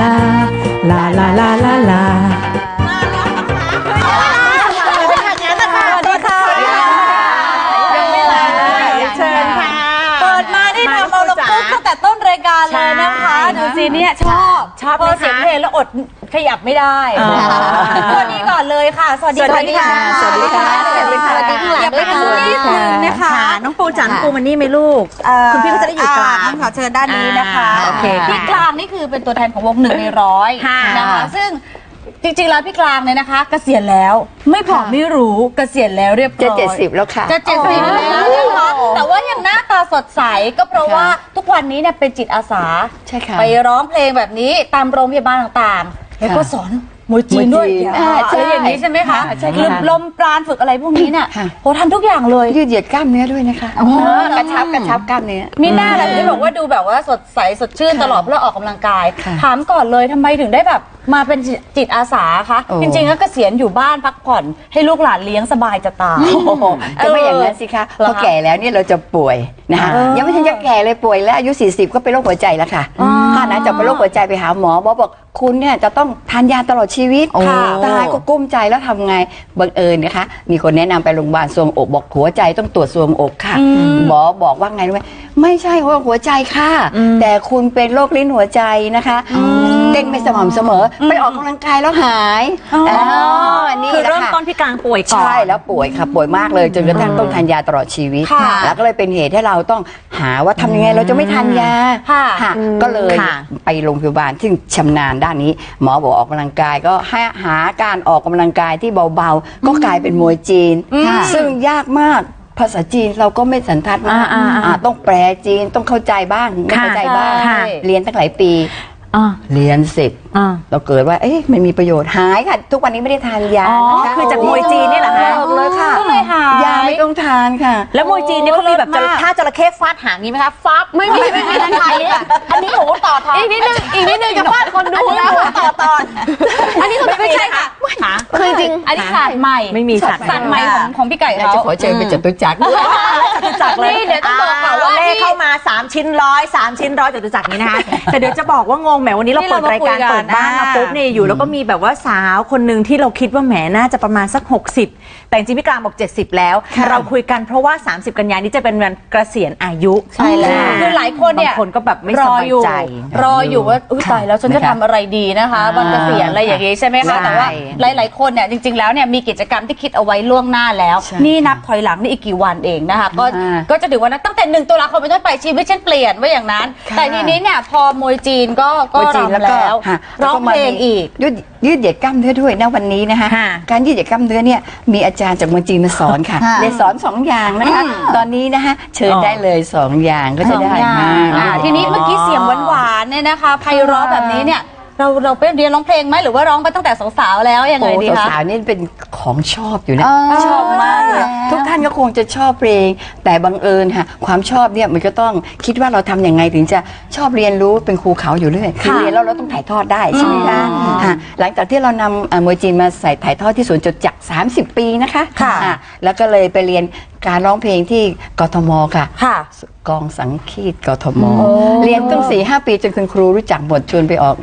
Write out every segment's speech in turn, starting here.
ลาลาลาลาลาลาเปิาได้องตั้งแต่ต้นรายการเลยนะคะหนูจีเนี่ยชอบ ชอบไหมพอคะเสียงเพลงแล้วอดขยับไม่ได้อ๋อสวัสดีก่อนเลยค่ะ สวัสดีสวัสดีค่ะสวัสดีค่ะสวัสดีค่ะสวัสดีค่ะอย่าไปทางนี้นิดนึงนะคะ น้องปูจันปูมันนี่ไหมลูก คุณพี่เขาจะได้อยู่กลางต้องขอเชิญด้านนี้นะคะ อ่าโอเคพี่กลางนี่คือเป็นตัวแทนของวงหนึ่งในร้อยค่ะนะคะซึ่ง จริงๆแล้วพี่กลางเนี่ยนะคะ เกษียณแล้ว ไม่บอกไม่รู้เกษียณแล้วเรียบร้อยจะเจ็ดสิบแล้วค่ะ จะเจ็ดสิบแล้วนะคะแต่ว่ายังหน้าตาสดใสก็เพราะว่าทุกวันนี้เนี่ยเป็นจิตอาสาใช่ค่ะไปร้องเพลงแบบนี้ตามโรงพยาบาลต่างๆแล้วก็สอน มวยจีนด้วยมวยจีนอ่าใช่ อะไรอย่างนี้ใช่ไหมคะค่ะใช่ค่ะคือลมปราณฝึกอะไรพวกนี้เนี่ยค่ะโหทำทุกอย่างเลย ยืดเหยียดกล้ามเนื้อด้วยนะคะกระชับกระชับกล้ามเนื้อ มีหน้าอะไรที่บอกว่าดูแบบว่าสดใสสดชื่นตลอดเพราะเราออกกำลังกาย ค่ะ ถามก่อนเลยทำไมถึงได้แบบมาเป็นจิตจิตอาสาคะ โอ้ จริงๆก็เกษียณอยู่บ้านพักผ่อนให้ลูกหลานเลี้ยงสบายจะตาย จะไม่อย่างนั้นสิคะเหรพออแก่แล้วเนี่ยเราจะป่วยนะคะเออยังไม่ทันจะแก่เลยป่วยแล้วอายุ 40 ก็เป็นโรคหัวใจแล้วค่ะถ้านะจะเป็นโรคหัวใจไปหาหมอหมอบอกคุณเนี่ยจะต้องทานยาตลอดชีวิตค่ะตายก็กุ้มใจแล้วทำไงบังเอิญนะคะ มีคนแนะนำไปโรงพยาบาลทรวงอกบอกหัวใจต้องตรวจทรวงอกค่ะ หมอบอกว่าไงรู้ไหมไม่ใช่โรคหัวใจค่ะ แต่คุณเป็นโรคลิ้นหัวใจนะคะเต้นไม่สม่ำเสมออไปออกกำลังกายแล้วหายอ๋อนี่คือแหละเริ่มค่ะ ต้นพี่กลางป่วยก่อน ใช่แล้วป่วยค่ะป่วยมากเลยจนกระทั่งต้องทานยาตลอดชีวิต ค่ะแล้วก็เลยเป็นเหตุให้เราต้องหาว่าทำยังไงเราจะไม่ทานยาค่ะค่ะก็เลยค่ะ ไปโรงพยาบาลซึ่งชำนาญด้านนี้ หมอบอกออกกำลังกายก็ให้หาการออกกำลังกายที่เบาๆ ก็กลายเป็นมวยจีน ซึ่งยากมากภาษาจีนเราก็ไม่สันทัดมากอ่าๆๆอ่าต้องแปลจีนต้องเข้าใจบ้างไม่เข้าใจบ้างค่ะ เรียนตั้งหลายปี อ่า เรียนเสร็จ อ่า เราเกิดว่า เอ๊ะมันมีประโยชน์หายค่ะ ทุกวันนี้ไม่ได้ทานยาอ๋อนะคะคือจากมวยจีนนี่เหรอคะเลิกเลยค่ะก็เลยหาย ยาไม่ต้องทานค่ะ แล้วมวยจีนเนี่ยเขามีแบบโอ้เลิศมากท่าจระเข้ฟาดหางนี้ไหมคะฟับไม่มีไม่มีไทยอะอันนี้หมูต่อทองอีกนิดนึงอีกนิดนึงจะฟาดคนดูแล้วต่อตอน อันนี้ไม่ใช่ค่ะคือจริงอันนี้ศาสตร์ใหม่ไม่มีศาสตร์ศาสตร์ใหม่ของของพี่ไก่อยากเขาจะขอเชิญไปจตุจักรจตุจักรเลยนี่เดี๋ยวต้องบอกค่ะว่าเลขที่เข้ามา 3 ชิ้นร้อย3ชิ้นร้อยจตุจักรนี้นะคะแต่เดี๋ยวจะบอกว่างงแหมวันนี้เราที่เปิเราดรายการมาคุยกันเปิดบ้านมาอ่าปุ๊บเนี่ยอยู่แล้วก็มีแบบว่าสาวคนหนึ่งที่เราคิดว่าแหมน่าจะประมาณสัก 60 แต่จริงๆพี่กลางบอก 70 แล้วเราคุยกันเพราะว่า 30 กันยายนนี้จะเป็นวันเกษียณอายุใช่แล้ว คือหลายคนเนี่ยบางคนก็แบบไม่รสอบายอยู่ใจ รออยู่ว่าอุ้ยตายแล้วฉันจะนะคะทำอะไรดีนะคะวันเกษียณอะไรอย่างงี้ใช่ไหมคะใช่แต่ว่าหลาย ๆ คนเนี่ยจริง ๆ แล้วเนี่ยมีกิจกรรมที่คิดเอาไว้ล่วงหน้าแล้ว ใช่นี่นับถอยหลังนี่อีกกี่วันเองนะคะก็อ่าก็จะถึงวันนั้นตั้งแต่หนึ่งตุลาคมเป็นต้นไปชีวิตฉันเปลี่ยนว่าอย่างนั้น ค่ะ แต่ทีนี้เนี่ยพอมวยจีนก็ก็มวยจีนรำแล้วค่ะร้องเพลงอีกยืด ยืดเหยียดกล้ามเนื้อด้วยนะวันนี้นะคะค่ะการยืดเหยียดกล้ามเนื้อเนี่ยมีอาจารย์จากเมืองจีนมาสอนค่ะค่ะเรียนสอนสองอย่างนะคะตอนนี้นะคะเชิญอ๋อได้เลยสองอย่างก็จะได้สองอย่างมากอ่าทีนี้เมื่อกี้เสียงหวานๆเนี่ยนะคะไพเราะแบบนี้เนี่ย เราเราไปเรียนร้องเพลงไหมหรือว่าร้องไปตั้งแต่สาวๆแล้วยังไงโอ้ดีคะ สาวๆนี่เป็นของชอบอยู่นะ อ๋อชอบมากเลยทุกท่านก็คงจะชอบเพลง แต่บังเอิญค่ะความชอบเนี่ยมันก็ต้องคิดว่าเราทำยังไงถึงจะชอบเรียนรู้เป็นครูเขาอยู่เรื่อยคือเรียนแล้วเราต้องถ่ายทอดได้ใช่ไหมคะค่ะหลังจากที่เรานำเอ่อมวยจีนมาใส่ถ่ายทอดที่ศูนย์จดจักร30 ปีนะคะค่ะ อ่แล้วก็เลยไปเรียนการร้องเพลงที่กทมค่ะ ค่ะ กองสังคีตกทม เรียนตั้งสี่ห้าปีจนคุณครูรู้จักบทชวนไปออก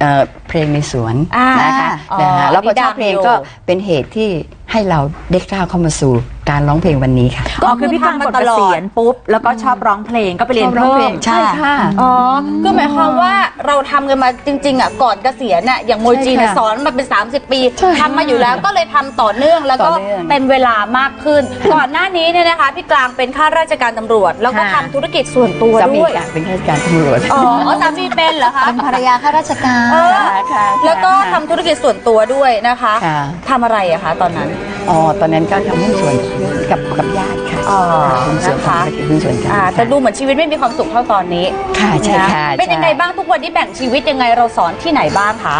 เอ่อเพลงในสวนอ่านนะคะอ๋อนะฮะแล้วพอชอบเพลงดังอยู่ก็เป็นเหตุที่ให้เราได้กล้าวเข้ามาสู่ การร้องเพลงวันนี้ค่ะอ๋อคือพี่กลางกดเกษียณปุ๊บ แล้วก็ชอบร้องเพลงก็ไปเรียนชอบร้องเพิ่เพลมงใช่ค่ะอ๋อก็หมายความว่าเราทำกันมาจริง ๆอะก่อนเกษียณอะอย่างมวยจีนเนี่ยใช่ค่ะสอนมาเป็น 30 ปีใช่ทำมาอยู่แล้วก็เลยทำต่อเนื่องแล้วก็ต่อเนื่องเป็นเวลามากขึ้น ก่อนหน้านี้เนี่ยนะคะพี่กลางเป็นข้าราชการตำรวจ แล้วก็ค่ะทำธุรกิจส่วนตัวสามีด้วยค่ะเป็นข้าราชการตำรวจอ๋อสามีเป็นเหรอคะเป็นภรรยาข้าราชการเออค่ะแล้วก็ทำธุรกิจส่วนตัวด้วยนะคะค่ะทำอะไรอะคะตอนนั้น อ๋อตอนนั้นก็ทำหุ้นส่วนกับกับญาติค่ะอ๋อหุ้นส่วนนะคะ ธุรกิจหุ้นส่วนกันอ่าแต่ดูเหมือนชีวิตไม่มีความสุขเท่าตอนนี้ค่ะใช่ค่ะเป็นยังไงใช่บ้างทุกวันนี้แบ่งชีวิตยังไงเราสอนที่ไหนบ้างคะ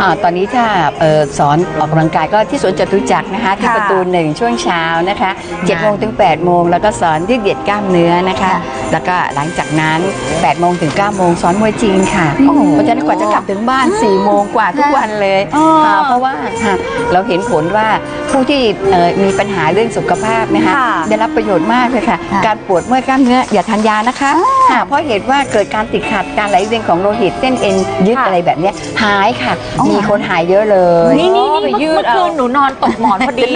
อ่าตอนนี้ถ้าเอ่อสอนออกกำลังกายก็ที่สวนจตุจักรนะคะที่ค่ะประตูหนึ่งช่วงเช้านะคะ7โมงถึง8โมงแล้วก็สอนยืดเหยียดกล้ามเนื้อนะคะ แล้วก็หลังจากนั้น8โมงถึง9โมงสอนมวยจีนค่ะเพราะฉะนั้นกว่าจะกลับถึงบ้าน4โมงกว่าทุกวันเลยค่ะเพราะว่าค่ะเราเห็นผลว่า ผู้ที่เอ่อมีปัญหาเรื่องสุขภาพนะคะค่ะได้รับประโยชน์มากเลยค่ะการปวดเมื่อยกล้ามเนื้ออย่าทานยานะคะค่ะเพราะเหตุว่าเกิดการติดขัดการไหลเวียนของโลหิตเส้นเอ็นยึดอะไรแบบเนี้ยหายค่ะมีคนหายเยอะเลย นี่นี่นี่เมื่อคืนหนูนอนตกหมอนพอดี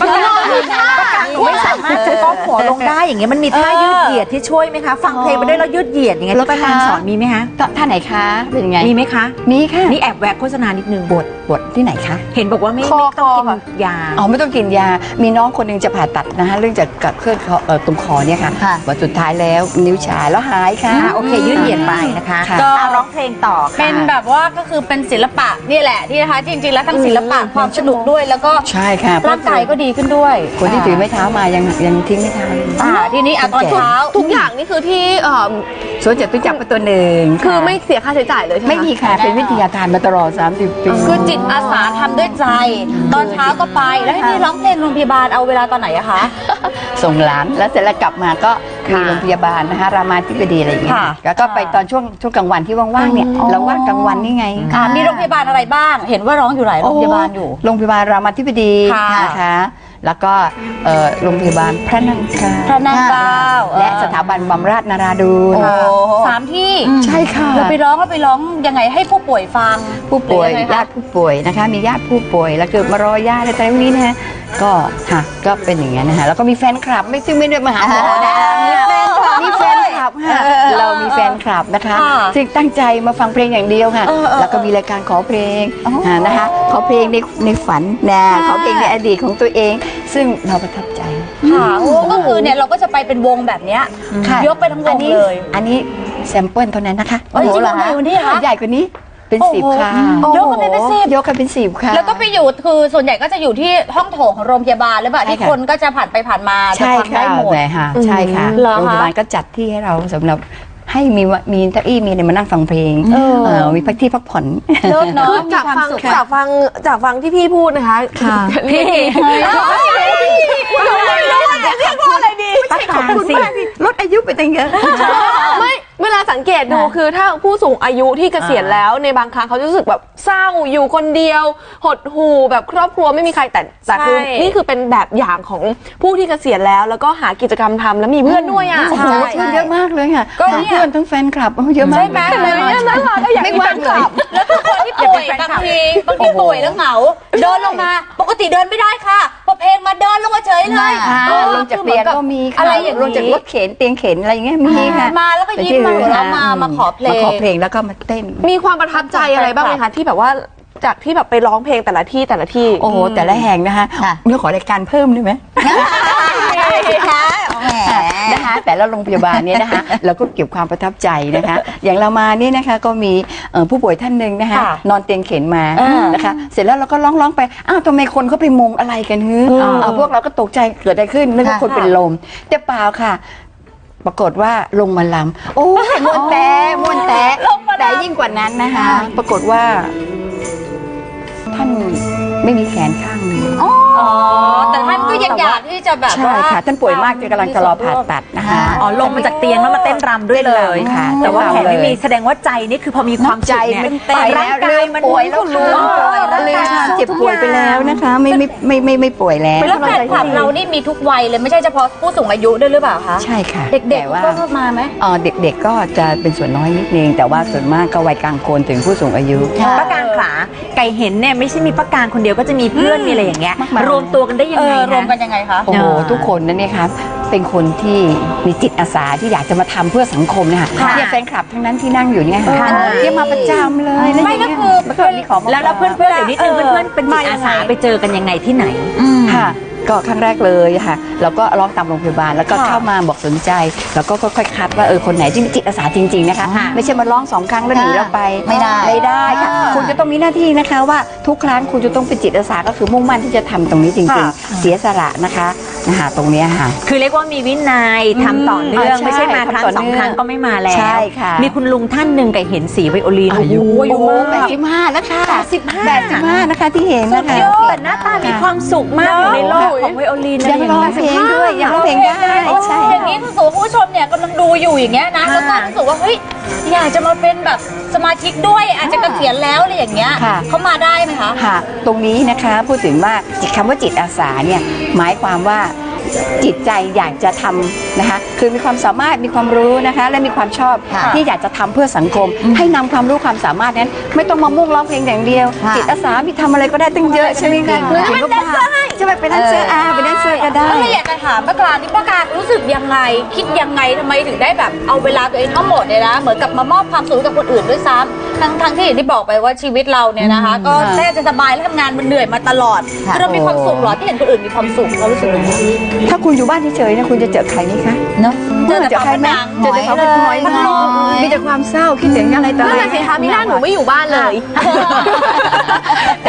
ประกางหนูไม่สามารถจะก้มหัวลงได้อย่างเงี้ยมันมีท่ายืดเหยียดที่ช่วยไหมคะ ฟังเพลงไปด้วยแล้วยืดเหยียดอย่างเงี้ยที่ประการสอนมีไหมคะท่าไหนคะเป็นยังไงมีไหมคะ มีค่ะนี่แอบแวะโฆษณานิดนึง ปวดปวดที่ไหนคะ เห็นบอกว่าไม่คอไม่ต้องกิคอค่ะนยาอ๋อไม่ต้องกินยา มีน้องคนหนึงจะผ่าตัดนะคะเรื่องจากกับเคลื่อนคอเอ่อตรงคอเนี่ยค่ะค่ะวันสุดท้ายแล้วนิ้วชาแล้วหายค่ะ อ่าโอเคยืดเหยียดไปนะคะค่ะก็ร้องเพลงต่อค่ะ เป็นแบบว่าก็คือเป็นศิลปะนี่แหละที่นะคะจริงๆแล้วทั้งศิลปะความสนุกด้วย แล้วก็ใช่ค่ะร่างกายก็ดีขึ้นด้วยคนที่ถือไม้เท้ามายังยังทิ้งไม่ทัน อ่าทีนี้อะตอนเช้า ทุกอย่างนี่คือที่เอ่อส วนจตุจักรเป็นตัวหนึ่งคือไม่เสียค่าใช้จ่ายเลยใช่ไหมไม่มีค่ะเป็นวิทยาทานมาตลอด 30 ปีคือจิตอาสาทำด้วยใจ ตอนเช้าก็ไปแล้วให้พี่ร้องเพลงโรงพยาบาลเอาเวลาตอนไหนอะคะ ส่งหลานแล้วเสร็จแล้วกลับมาก็มีค่ะโรงพยาบาลนะคะ รามาธิบดีอะไรอย่างเงี้ยค่ะ แล้วก็ไปตอนช่วงช่วงกลางวันที่ว่างๆเนี่ยเราว่างกลางวันนี่ไง อ่ามีโรงพยาบาลอะไรบ้าง เห็นว่าร้องอยู่หลายโรงพยาบาลอยู่ โรงพยาบาลรามาธิบดีค่ะนะคะ แล้วก็เอ่อโรงพยาบาลพระนั่งเกล้าพระนางเกล้าและสถาบันบำราศนาราดูนโอ้ สามที่ใช่ค่ะ เราไปร้องเราไปร้องยังไงให้ผู้ป่วยฟังผู้ป่วยหรือยังไงคะญาติผู้ป่วยนะคะ มีญาติผู้ป่วยแล้วเกิดมารอญาติอะไรต่างๆพวกนี้นะฮะก็ค่ะก็เป็นอย่างนี้ยนะคะแล้วก็มีแฟนคลับไม่ซึ่งไม่ได้มาหาหมอนะมีแฟนคลับค่ะเรามีแฟน คลับนะคะ ค่ะซึ่งตั้งใจมาฟังเพลงอย่างเดียวค่ะ เออเออแล้วก็มีรายการขอเพลงอ่านะคะ ขอเพลงในในฝันนะขอเพลงในอดีตของตัวเอง ซึ่งเราประทับใจ ค่ะโอ้ก็คือเนี่ยเราก็จะไปเป็นวงแบบเนี้ยค่ะยกไปทั้งวอันงนี้เลย อันนี้แซมเปิลเท่านั้นนะคะเอ้ยจริงเหรอคะวันนี้เหรอใหญ่กว่านี้เป็นสิบค่ะยกกันไปเป็นสิบ ยกกันเป็นสิบค่ะ แล้วก็ไปอยู่คือส่วนใหญ่ก็จะอยู่ที่ห้องโถงของโรงพยาบาลหรือเปล่าใช่ที่ค่ะ คนก็จะผ่านไปผ่านมาจะใช่ฟังค่ะได้หมดเลยค่ะใช่ค่ะเหรอคะโรงพยาบาลก็จัดที่ให้เราสำหรับ ให้มีวะมีเก้าอี้มีอะไรมานั่งฟังเพลงเออมีพักที่พักผ่อน เลิศเนาะคือจากฟังจากฟังจากฟังที่พี่พูดนะคะ ค่ะ พี่ เรียกว่าอะไรดีประกาศสิลดอายุไปตั้งเยอะไม่เวลาสังเกตดูคือถ้าผู้สูงอายุที่เกษียณแล้วในบางครั้งเขาจะรู้สึกแบบเศร้าอยู่คนเดียว หดหู่แบบครอบครัวไม่มีใครแต่แต่คือใช่นี่คือเป็นแบบอย่างของผู้ที่เกษียณแล้ว แล้วก็หากิจกรรมทำแล้วมีเพื่อนด้วยอะโอ้โหเพื่อนเยอะมากเลยค่ะก็ทั้งเนี่ยเพื่อนทั้งแฟนคลับโอ้โหเยอะมากใช่ไหมแต่ในนี้น่ารักก็อยากไม่มีว่าแฟงนเลคลัยบแล้วคือคนที่ป่วยบางทีบางทีป่วยแล้วเหงาเดินลงมา ปกติเดินไม่ได้ค่ะพอ เพลงมาเดินลงมาเฉยเลยค่ะเออลงจากเตียงก็มีค่ะอะไรอย่างนี้ลงจากรถเข็นเตียงเข็นอะไรอย่างเงี้ยมีค่ะมาแล้วก็ยิ้มมาหัวเราะมามาขอเพลงมาขอเพลงแล้วก็มาเต้น มีความประทับใจอะไรบ้างไหมคะที่แบบว่าจากที่แบบไปร้องเพลงแต่ละที่แต่ละที่ โอ้โหแต่ละแห่งนะคะค่ะ เรื่องขอรายการเพิ่มได้ไหม นะคะแต่ละโรงพยาบาลเนี่ยนะคะเราก็เก็บความประทับใจนะคะ อย่างเรามาเนี่ยนะคะก็มีเอ่อผู้ป่วยท่านหนึ่งนะคะค่ะนอนเตียงเข็นมาอ่านนะคะ เสร็จแล้วเราก็ร้องร้องๆไปอ้าวทำไมคนเขาไปมุงอะไรกันฮึเอาพวกเราก็ตกใจเกิดอะไรขึ้นนึกว่าคนเป็นลมแต่เปล่าค่ะปรากฏว่าลงมาลำโอ้ยมวนแต่มวนแต่แต่ยิ่งกว่านั้นนะคะ ปรากฏว่า ท่านไม่มีแขนข้างหนึ่ง อ๋อ แต่ท่านก็ยังอยากที่จะแบบใช่ว่าค่ะ ท่านป่วยมากจนกำลังจะรอผ่าตัดนะคะ อ๋อลงมาจากเตียงแล้วมาเต้นรำด้วยเลยค่ะ แต่ว่าแขนไม่เต้นรำเลยมีแสดงว่าใจนี่คือพอมีความใจสุขเนี่ยมันไปแล้วร่างกายมันป่วยแล้วค่ะรู้ร่างลืมกายความสู้เจ็บทุกป่วยอย่างไปแล้วนะคะ ไม่ไม่ไม่ไม่ไม่ป่วยแล้วแล้วแฟนคลับเรานี่มีทุกวัยเลยไม่ใช่เฉพาะผู้สูงอายุด้วยหรือเปล่าคะใช่ค่ะ เด็กแต่ๆว่าก็มาไหมเอ่อเด็กๆก็จะเป็นส่วนน้อยนิดนึงแต่ว่าส่วนมากก็วัยกลางคนถึงผู้สูงอายุป้ากลางขาไก่เห็นเนี่ยไม่ใช่มีป้ากลางคนเดียวก็จะมีเพื่อนมีอะไรอย่างเงี้ยมากมายรวมตัวกันได้ยังเอไงอรวมกันะนยังไงคะ โอ้โหอ่าทุกคนนั่นเนี่ยครับ เป็นคนที่มีจิตอาสาที่อยากจะมาทำเพื่อสังคมนะคะค่ะ เนี่ยแฟนคลับทั้งนั้นที่นั่งอยู่เนี่ยค่ะค่ะเนี่ยมาประจำเลยแล้วไม่ย่างก็เงี้ยคือแล้วก็มีของมาแล้วแล้วฝากเพื่อนๆเดี๋ยวนิดนึงเพื่อนๆเป็นจิตอาสาไปเจอกันยังไงที่ไหน ค่ะ ก็ครั้งแรกเลยค่ะ เราก็ร้องตามโรงพยาบาลแล้วก็ค่ะเข้ามาบอกสนใจ แล้วก็ค่อยๆคัดว่าเออคนไหนที่มีจิตอาสาจริงๆนะคะ ค่ะไม่ใช่มาร้องสองครั้งแล้วหนีเราไปไม่ได้ไม่ได้ค่ะอ่าคุณจะต้องมีหน้าที่นะคะว่าทุกครั้งคุณจะต้องเป็นจิตอาสาก็คือมุ่งมั่นที่จะทำตรงนี้จริงค่ะ ๆ เสียสละนะคะ นะคะตรงเนี้ยค่ะ คือเรียกว่ามีวินัยทำต่อเนื่อง อ่าใช่ไม่ใช่มาครั้งทำต่อสองเนื่องครั้งก็ไม่มาแล้ว ใช่ค่ะ มีคุณลุงท่านหนึ่งไก่เห็นสีไวโอลินอายุโอ้โหแปดสิบห้าแล้วค่ะแปดสิบห้าแปดสิบห้านะคะที่เห็นนะคะแต่หน้าตามีความสุขมากอยู่ในโลกของไวโอลินยังร้องเพลงด้วยยังร้องเพลงได้ใช่ อยู่อย่างเงี้ยนะแล้วก็รู้สึกว่าเฮ้ยอยากจะมาเป็นแบบสมาชิกด้วยอาจจะเกษียณแล้วอะไรอย่างเงี้ยค่ะ เขามาได้ไหมคะ ค่ะตรงนี้นะคะพูดถึงว่าจิตคำว่าจิตอาสาเนี่ยหมายความว่า จิตใจอยากจะทำนะคะคือมีความสามารถมีความรู้นะคะและมีความชอบค่ะที่อยากจะทำเพื่อสังคม ให้นำความรู้ความสามารถนั้น ไม่ต้องมามุ่งร้องเพลงอย่างเดียวค่ะจิตอาสามีทำอะไรก็ได้ตั้งเยอะใช่ไหมคะหรือจะเป็นแดนเซอร์ให้จะไปเป็นแดนเซอร์อาเป็นแดนเซอร์ก็ได้ก็เลยอยากจะถามป้ากลางนี่ป้ากลางรู้สึกยังไง คิดยังไงทำไมถึงได้แบบเอาเวลาตัวเองทั้งหมดเนี่ยนะเหมือนกับมามอบความสุขให้กับคนอื่นด้วยซ้ำ ทั้งทั้งที่อย่างที่บอกไปว่าชีวิตเราเนี่ยนะคะ ก็ค่ะแค่จะสบายและทำงานมันเหนื่อยมาตลอดค่ะ คือเรามีความสุขเหรอที่เห็นคนอื่นมีความสุขเรารู้สึกยังไงถ้าคุณอยู่บ้านเฉยๆนะคุณจะเจอใครไหมคะเนาะ เจอแต่ใครไหมความเจอแต่เขาเป็นหอยมันลอยมีแต่ความเศร้าคิดถึงอะไรต่อนั่อะนไรน่ะสิคะมีหน้าหนูไม่อยู่บ้านเลย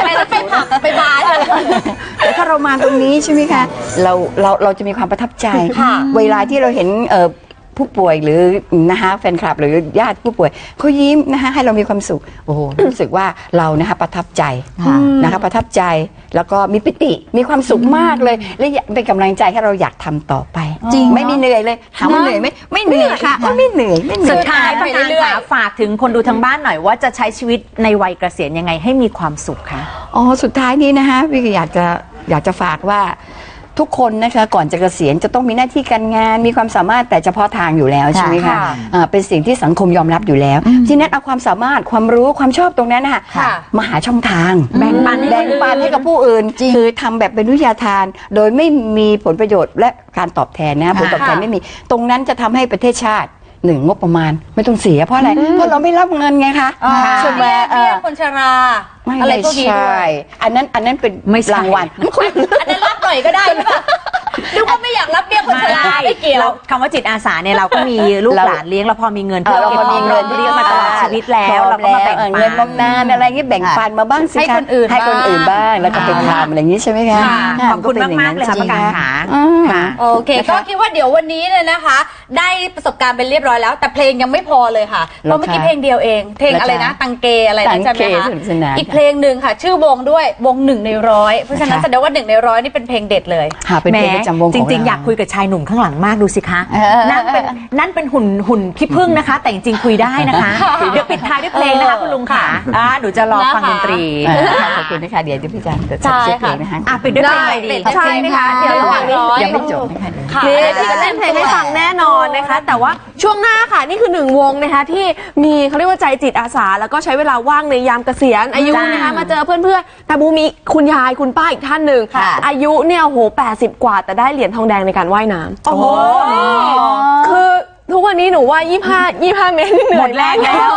ไปแล้วไปผับไปบาร์เลยแต่ถ้าเรามาตรงนี้ใช่ไหมคะเราเราเราจะมีความประทับใจ ค่ะเวลาที่เราเห็นเอ่อ ผู้ป่วยหรือนะคะแฟนคลับหรือญาติผู้ป่วยเขายิ้มนะคะให้เรามีความสุขโอ้โหรู้สึกว่าเรานะคะประทับใจค่ะนะคะประทับใจแล้วก็มีปิติมีความสุขมากเลย และอยากเป็นกำลังใจให้เราอยากทำต่อไป จริงไม่มีเหนื่อยเลยถามว่าเหนื่อยไหมไม่เหนื่อยค่ะไม่เหนื่อยไม่เหนื่สุอยดท้ายประธานขาฝากถึงคนดูทางบ้านหน่อยว่าจะใช้ชีวิตในวัยเกษียณยังไงให้มีความสุขคะอ๋อสุดท้ายนี้นะคะพี่ก็อยากจะอยากจะฝากว่า ทุกคนนะคะก่อนจะเกษียณจะต้องมีหน้าที่การงานมีความสามารถแต่เฉพาะทางอยู่แล้วใช่ไหมคะค่ะอ่าเป็นสิ่งที่สังคมยอมรับอยู่แล้วทีนั้นเอาความสามารถความรู้ความชอบตรงนั้นนะคะค่ะมาหาช่องทางแบ่งปันให้แบ่งปันให้กับผู้อื่นจริงคือทำแบบเป็นวิทยาทาน โดยไม่มีผลประโยชน์และการตอบแทนนะผลตอบแทนไม่มีตรงนั้นจะทำให้ประเทศชาติหนึ่งงบประมาณไม่ต้องเสียเพราะอะไรเพราะเราไม่รับเงินไงคะอ่าใช่ไหมเบี้ยเอเบี้ยอคนชรา ไม่อะไรได้พวกนี้ใช่ด้วยอันนั้นอันนั้นเป็นไม่ใช่ รางวัล อันนั้นรับหน่อยก็ได้หรือเปล่านึกว่าไม่อยากรับเบี้ยคนชราไม่เกี่ยว ราคำว่าจิตอาสาเนี่ยเราก็มีลูกเราหลานเลี้ยงเราพอมีเงินเออเราพอมีเงินเลี้ยงมาตลอดชีวิตแล้วเราก็มาแบ่งเออปัเงินนบำนาญอะไรเงี้ยแบ่งปันมาบ้างสิให้คะคนอื่นให้คนอื่นบ้างแล้วก็ไปค่ะทำอะไรอย่างนี้ใช่ไหมคะค่ะะขอบคุณป็นมากๆเลยค่ะจประงกาศๆขา อืมค่ะโอเคก็คิดว่าเดี๋ยววันนี้เนี่ยนะคะ ได้ประสบการณ์เป็นเรียบร้อยแล้ว แต่เพลงยังไม่พอเลยค่ะเพราะเมื่อกี้เพลงเดียวเอง เพลงอะไรนะ ตังเกอะไรนะใช่ไหมตังเกคะสนุกสนาน อีกเพลงหนึ่งค่ะ ชื่อวงด้วยวงหนึ่งในร้อยเพราะฉะนั้นค่ะแสดงว่าหนึ่งในร้อยนี่เป็นเพลงเด็ดเลยหาเป็นเพลงประจำวงจของริงๆเอยากคุยกับชายหนุ่มข้างหลังมากดูสิคะนั่นเป็นนั่นเป็นหุ่นหุ่นขี้ผึ้งนะคะ แต่จริงๆคุยได้นะคะ เดี๋ยวปิดท้ายด้วยเพลงนะคะคุณลุงค่ะอ่าหนูจะรอฟังดนตรีอ่าขอบคุณนะคะเดี๋ยวจะพี่จันจะใช่เช็คเพลค่ะงนะคะอะปิดด้วยเพลงอะไรดีใช่นะคะเดี๋ยวระหว่างนี้ยังไม่จบนะคะค่ะนี่พี่จะเล่นเพลงให้ฟังแน่นอนนะคะ แต่ว่าช่วงหน้าค่ะนี่คือหนึ่งวงนะคะที่มีเขาเรียกว่าใจจิตอาสา แล้วก็ใช้เวลาว่างในยามเกษียณอายุจ้านนะคะมาเจอเพื่อนๆแต่บูมีคุณยายคุณป้าอีกท่านหนึ่งค่ะ อายุเนี่ยโอ้โห80 กว่า แต่ได้เหรียญทองแดงในการว่ายน้ำโอ้โหคือ ทุกวันนี้หนูว่า 25 25 เมตรนี่เหนื่อยหมดแรงแล้ว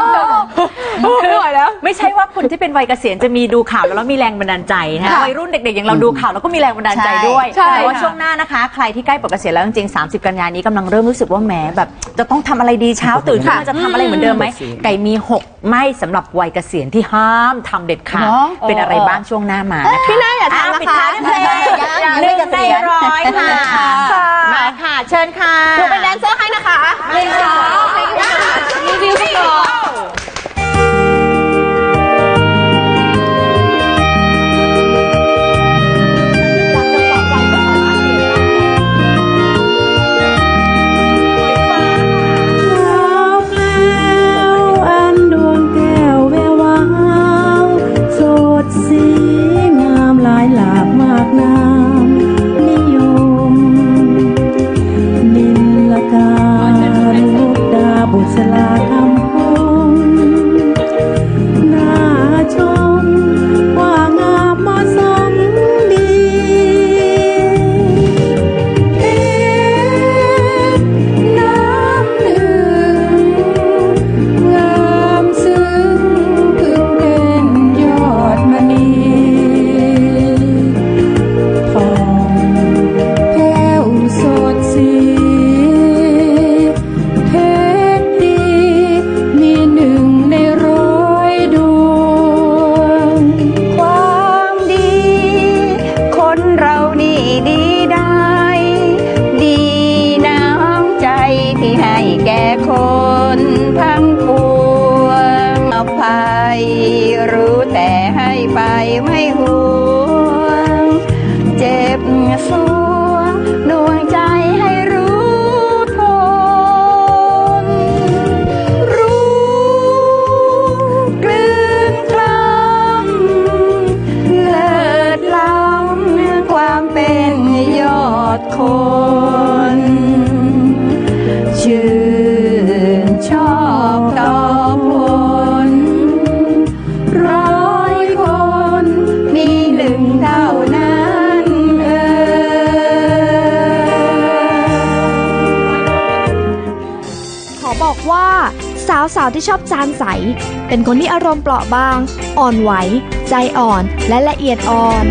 ไม่ไหวแล้ว ไม่ใช่ว่าคนที่เป็นวัยเกษียณจะมีดูข่าวแล้วแล้วมีแรงบันดาลใจนะค่ะวัยรุ่นเด็กๆอย่างเราดูข่าวแล้วก็มีแรงบันดาลใจด้วยใช่แต่ว่าค่ะ ช่วงหน้านะคะ ใครที่ใกล้ปลดเกษียณแล้วจริงๆ30 กันยานี้กำลังเริ่มรู้สึกว่าแหมแบบจะต้องทำอะไรดีเช้าตื่นขึ้นมาจะทำอะไรเหมือนเดิมไหมไก่มี6ไม่สำหรับวัยเกษียณที่ห้ามทำเด็ดขาดเนาะเป็นอะไรบ้างช่วงหน้ามานะคะพี่น่าอย่าทำอ่นะคะปิดท้ายด้วยเพลงยังหไม่นึ่งเกษีในยณ ร้อยค่ะค่ะมาค่ะเชิญค่ะ หนูเป็นแดนเซอร์ให้นะคะเพลงสอ สาวที่ชอบจานใส เป็นคนที่อารมณ์เปราะบาง อ่อนไหว ใจอ่อนและละเอียดอ่อน